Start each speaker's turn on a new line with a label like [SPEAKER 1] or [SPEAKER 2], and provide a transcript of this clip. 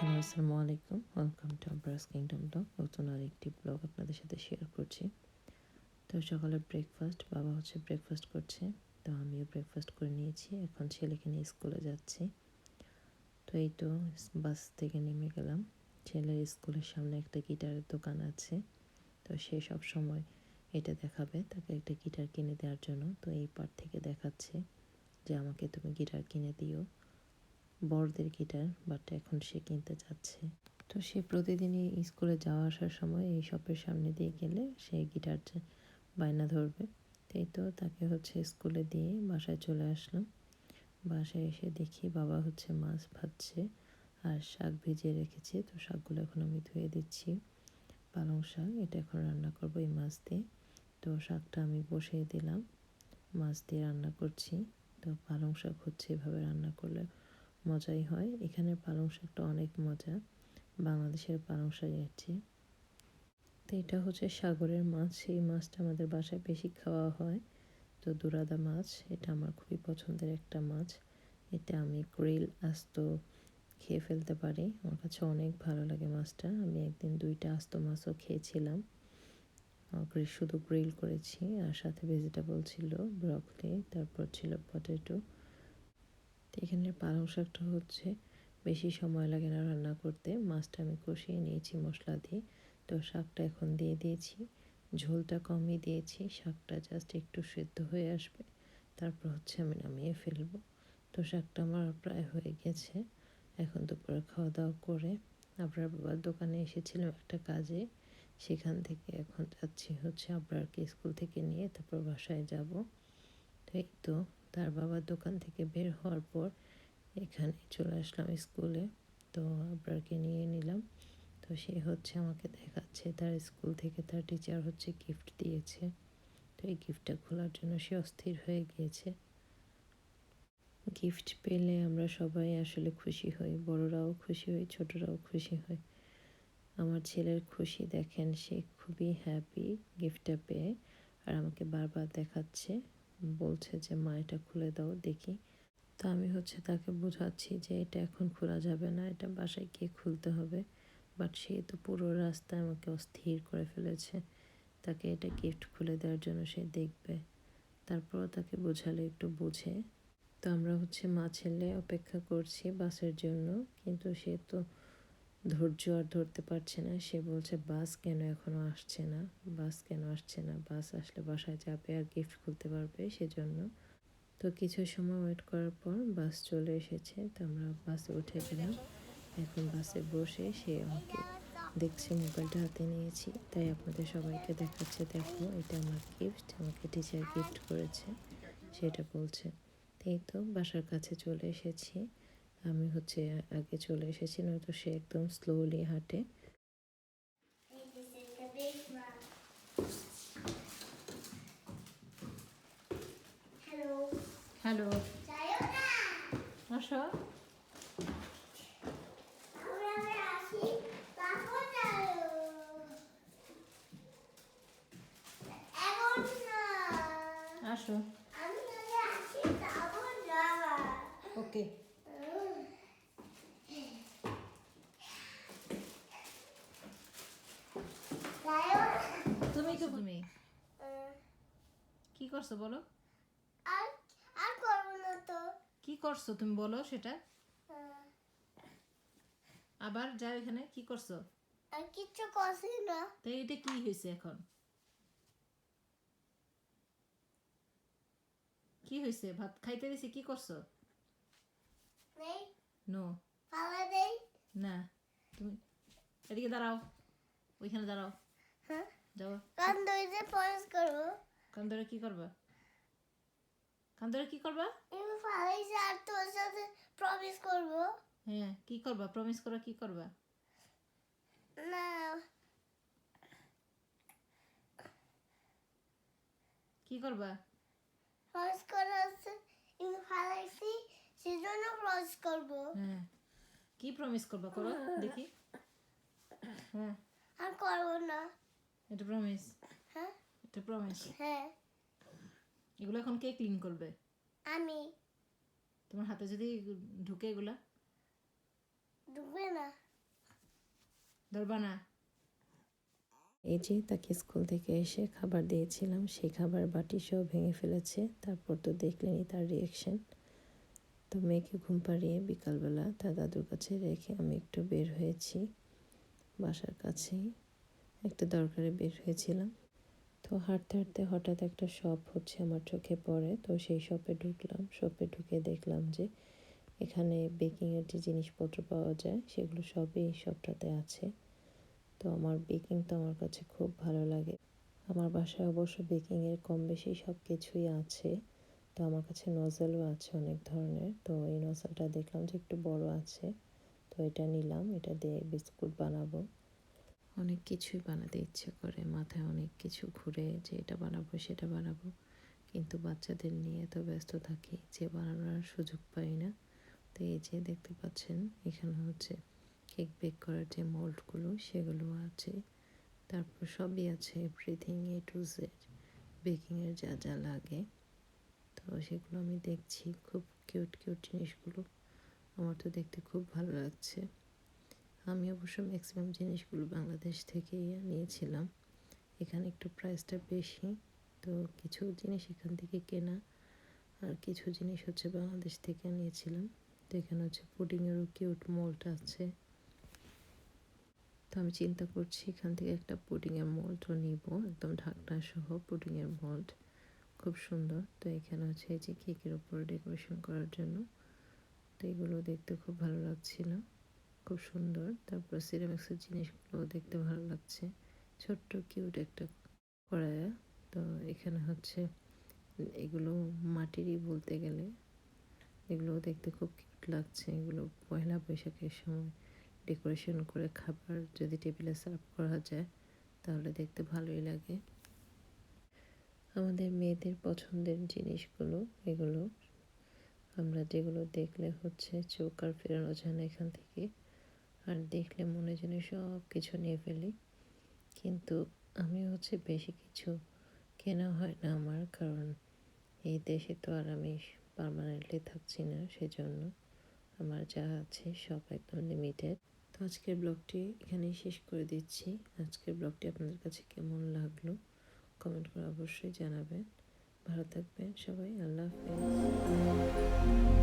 [SPEAKER 1] Hello, আসসালামু আলাইকুম। Welcome to আব্রাস kingdom blog নতুন আরেকটি ব্লগ আপনাদের সাথে শেয়ার করছি। তো সকালে ব্রেকফাস্ট বাবা হচ্ছে ব্রেকফাস্ট করছে। তো আমিও ব্রেকফাস্ট করে নিয়েছি। এখন ছেলেকে নিয়ে স্কুলে যাচ্ছি। তো এই তো বাস থেকে নেমে গেলাম। ছেলের স্কুলের সামনে একটা গিটারের দোকান আছে। তো সে সব সময় এটা দেখাবে, তাকে একটা গিটার কিনে দেওয়ার জন্য। তো এই পার থেকে দেখাচ্ছে যে, আমাকে তুমি গিটার কিনে দিও। বড়দের গিটার বাট এখন সে কিনতে যাচ্ছে তো সে প্রতিদিনই স্কুলে যাওয়া আসার সময় এই শপের সামনে দিয়ে গেলে সে গিটার বায়না ধরবে। তাই তো তাকে হচ্ছে স্কুলে দিয়ে বাসায় চলে আসলাম। বাসায় এসে দেখি বাবা হচ্ছে মাছ ভাজছে আর শাক ভিজিয়ে রেখেছে। তো শাকগুলো এখন আমি ধুয়ে দিচ্ছি। পালং শাক, এটা এখন রান্না করব এই মাছ দিয়ে। তো শাকটা আমি বসিয়ে দিলাম। মাছ দিয়ে রান্না করছি। তো পালং শাক হচ্ছে এভাবে রান্না করলে মজাই হয়। এখানে পালং শাকটা অনেক মজা। বাংলাদেশের পালং শাকের চেয়ে তো এটা হচ্ছে সাগরের মাছ। সেই মাছটা আমাদের বাসায় বেশি খাওয়া হয়। তো দুরাদা মাছ, এটা আমার খুবই পছন্দের একটা মাছ। এটা আমি গ্রিল আস্ত খেয়ে ফেলতে পারি। আমার কাছে অনেক ভালো লাগে মাছটা। আমি একদিন দুইটা আস্ত মাছও খেয়েছিলাম। শুধু গ্রিল করেছি। আর সাথে ভেজিটেবল ছিল, ব্রকলি, তারপর ছিল পটেটো। এখানে পালং শাকটা হচ্ছে বেশি সময় লাগে না রান্না করতে। মাছটা আমি কষিয়ে নিয়েছি মশলা দিয়ে। তো শাকটা এখন দিয়ে দিয়েছি। ঝোলটা কমই দিয়েছি। শাকটা জাস্ট একটু সেদ্ধ হয়ে আসবে। তারপর হচ্ছে আমি নামিয়ে ফেলব। তো শাকটা আমার প্রায় হয়ে গেছে। এখন দুপুরে খাওয়া দাওয়া করে আপনার বাবার দোকানে এসেছিলাম একটা কাজে। সেখান থেকে এখন যাচ্ছি হচ্ছে আপনারকে স্কুল থেকে নিয়ে, তারপর বাসায় যাব। তো এই তো। তার বাবার দোকান থেকে বের হওয়ার পর এখানে চলে আসলাম স্কুলে। তো আবরারকে নিয়ে নিলাম। তো সে হচ্ছে আমাকে দেখাচ্ছে। তার স্কুল থেকে তার টিচার হচ্ছে গিফট দিয়েছে। তো এই গিফটটা খোলার জন্য সে অস্থির হয়ে গিয়েছে। গিফট পেলে আমরা সবাই আসলে খুশি হই। বড়রাও খুশি হই, ছোটরাও খুশি হয় আমার ছেলের খুশি দেখেন, সে খুবই হ্যাপি গিফটটা পেয়ে। আর আমাকে বারবার দেখাচ্ছে। বলছে যে, মা, এটা খুলে দাও, দেখি। তো আমি হচ্ছে তাকে বোঝাচ্ছি যে, এটা এখন খোলা যাবে না, এটা বাসায় গিয়ে খুলতে হবে। বাট সে তো পুরো রাস্তায় আমাকে অস্থির করে ফেলেছে। তাকে এটা গিফট খুলে দেওয়ার জন্য সে দেখবে। তারপরও তাকে বোঝালে, একটু বুঝে। তো আমরা হচ্ছে মা ছেলে অপেক্ষা করছি বাসের জন্য, কিন্তু সে তো ধৈর্য আর ধরতে পারছে না। সে বলছে, বাস কেন এখনও আসছে না? বাস কেন আসছে না? বাস আসলে বাসায় যাবে আর গিফট খুলতে পারবে সেজন্য। তো কিছু সময় ওয়েট করার পর বাস চলে এসেছে। তো আমরা বাসে উঠে গেলাম। এখন বাসে বসে সে আমাকে দেখছে, মোবাইলটা হাতে নিয়েছি। তাই আপনাদের সবাইকে দেখাচ্ছে, দেখো, এটা আমার গিফট আমাকে টিচার গিফট করেছে। সেটা বলছে। এই তো বাসার কাছে চলে এসেছি। আমি হচ্ছে আগে চলে এসেছি নয়তো সে একদম স্লোলি হাঁটে. হ্যালো. আসো
[SPEAKER 2] আসি তারপর যাও। এখন না।
[SPEAKER 1] আসো
[SPEAKER 2] আমি আগে আসি তারপর যাবা।
[SPEAKER 1] ওকে
[SPEAKER 2] Sayonara.
[SPEAKER 3] তুমি তো তুমি
[SPEAKER 2] আহ,
[SPEAKER 3] কি করছ বলো?
[SPEAKER 2] আর আর করব না তো।
[SPEAKER 3] কি করছ তুমি বলো সেটা? আবার যাও এখানে কি করছ?
[SPEAKER 2] আর কিচ্ছু করছি না।
[SPEAKER 3] তো এটা কি হয়েছে এখন? কি হয়েছে? ভাত খাইতে দিছি কি করছ?
[SPEAKER 2] নেই।
[SPEAKER 3] নো।
[SPEAKER 2] ফালা দেই।
[SPEAKER 3] না। তুমি এদিকে দাঁড়াও। ওইখানে দাঁড়াও।
[SPEAKER 2] হ্যাঁ।
[SPEAKER 3] যাও।
[SPEAKER 2] পয়স করব।
[SPEAKER 3] কান ধরে কি করবা? কান ধরে কি করবা?
[SPEAKER 2] আমি ফালাইছি আর তোর সাথে প্রমিস করব।
[SPEAKER 3] হ্যাঁ কি করবা? প্রমিস করো কি করবা?
[SPEAKER 2] না।
[SPEAKER 3] কি করবা?
[SPEAKER 2] প্রমিস করা হচ্ছে আমি ফালাইছি সেজন্য প্রমিস করব।
[SPEAKER 3] হ্যাঁ। কি প্রমিস করবা করো দেখি। হ্যাঁ।
[SPEAKER 2] আর করব না।
[SPEAKER 3] এটা প্রমিস
[SPEAKER 2] হ্যাঁ। হ্যাঁ।
[SPEAKER 3] এগুলো এখন কে ক্লিন করবে?
[SPEAKER 2] আমি।
[SPEAKER 3] তোমার হাতে যদি ঢুকে এগুলা?
[SPEAKER 2] ঢুকবে না।
[SPEAKER 3] ধরবা না।
[SPEAKER 1] এই যে তাকে স্কুল থেকে এসে খাবার দিয়েছিলাম সেই খাবার বাটি সব ভেঙে ফেলেছে। তারপর তো দেখলেনি তার রিয়াকশন তো মেয়েকে ঘুম পাড়িয়ে বিকালবেলা তার দাদুর কাছে রেখে আমি একটু বের হয়েছি বাসার কাছেই একটা দরকারে বের হয়েছিলাম। তো হাঁটতে হাঁটতে হঠাৎ একটা শপ হচ্ছে আমার চোখে পড়ে। তো সেই শপে ঢুকলাম। শপে ঢুকে দেখলাম যে এখানে বেকিংয়ের যে জিনিসপত্র পাওয়া যায়, সেগুলো সবই এই শপটাতে আছে। তো আমার বেকিং তো আমার কাছে খুব ভালো লাগে। আমার বাসায় অবশ্য বেকিংয়ের কম বেশি সব কিছুই আছে। তো আমার কাছে নজেলও আছে অনেক ধরনের। তো এই নজেলটা দেখলাম যে একটু বড় আছে। তো এটা নিলাম। এটা দিয়ে বিস্কুট বানাবো। অনেক কিছুই বানাতে ইচ্ছে করে, মাথায় অনেক কিছু ঘুরে যে এটা বানাবো, সেটা বানাবো। কিন্তু বাচ্চাদের নিয়ে এত ব্যস্ত থাকি যে বানানোর সুযোগ পাই না। তো এই যে দেখতে পাচ্ছেন, এখানে হচ্ছে কেক বেক করার যে মোল্ডগুলো, সেগুলো আছে। তারপর সবই আছে এভরিথিং এ টু জেড বেকিংয়ের যা যা লাগে। তো সেগুলো আমি দেখছি, খুব কিউট কিউট জিনিসগুলো। আমার তো দেখতে খুব ভালো লাগছে। আমি অবশ্য ম্যাক্সিমাম জিনিসগুলো বাংলাদেশ থেকেই নিয়েছিলাম এখানে একটু প্রাইসটা বেশি, তো কিছু জিনিস এখান থেকে কেনা আর কিছু জিনিস হচ্ছে বাংলাদেশ থেকে নিয়েছিলাম তো এখানে হচ্ছে পুডিংয়েরও কিউট মোল্ড আছে। তো আমি চিন্তা করছি এখান থেকে একটা পুডিংয়ের মোল্ডও নিব, একদম ঢাকনা সহ পুডিংয়ের মোল্ড খুব সুন্দর। তো এখানে হচ্ছে এই যে কেকের উপরে ডেকোরেশন করার জন্য। তো এগুলো দেখতে খুব ভালো লাগছিল। খুব সুন্দর। তারপর সিরামিক্সের জিনিসগুলো দেখতে ভালো লাগছে। ছোট্ট কিউট একটা কড়াইয়া। তো এখানে হচ্ছে এগুলো মাটিরই বলতে গেলে। এগুলো দেখতে খুব কিউট লাগছে। এগুলো পয়লা বৈশাখের সময় ডেকোরেশন করে খাবার যদি টেবিলে সার্ভ করা যায়, তাহলে দেখতে ভালোই লাগে। আমাদের মেয়েদের পছন্দের জিনিসগুলো এগুলো। আমরা যেগুলো দেখলে হচ্ছে চোখ আর ফেরানো যায় না এখান থেকে। আর দেখলে মনে যেন সব কিছু নিয়ে ফেলি। কিন্তু আমি হচ্ছে বেশি কিছু কেনা হয় না আমার, কারণ এই দেশে তো আর আমি পারমানেন্টলি থাকছি না, সেজন্য আমার যা আছে সব একদম লিমিটেড তো আজকের ব্লগটি এখানেই শেষ করে দিচ্ছি। আজকের ব্লগটি আপনাদের কাছে কেমন লাগল কমেন্ট করে অবশ্যই জানাবেন। ভালো থাকবেন সবাই, আল্লাহ হাফেজ।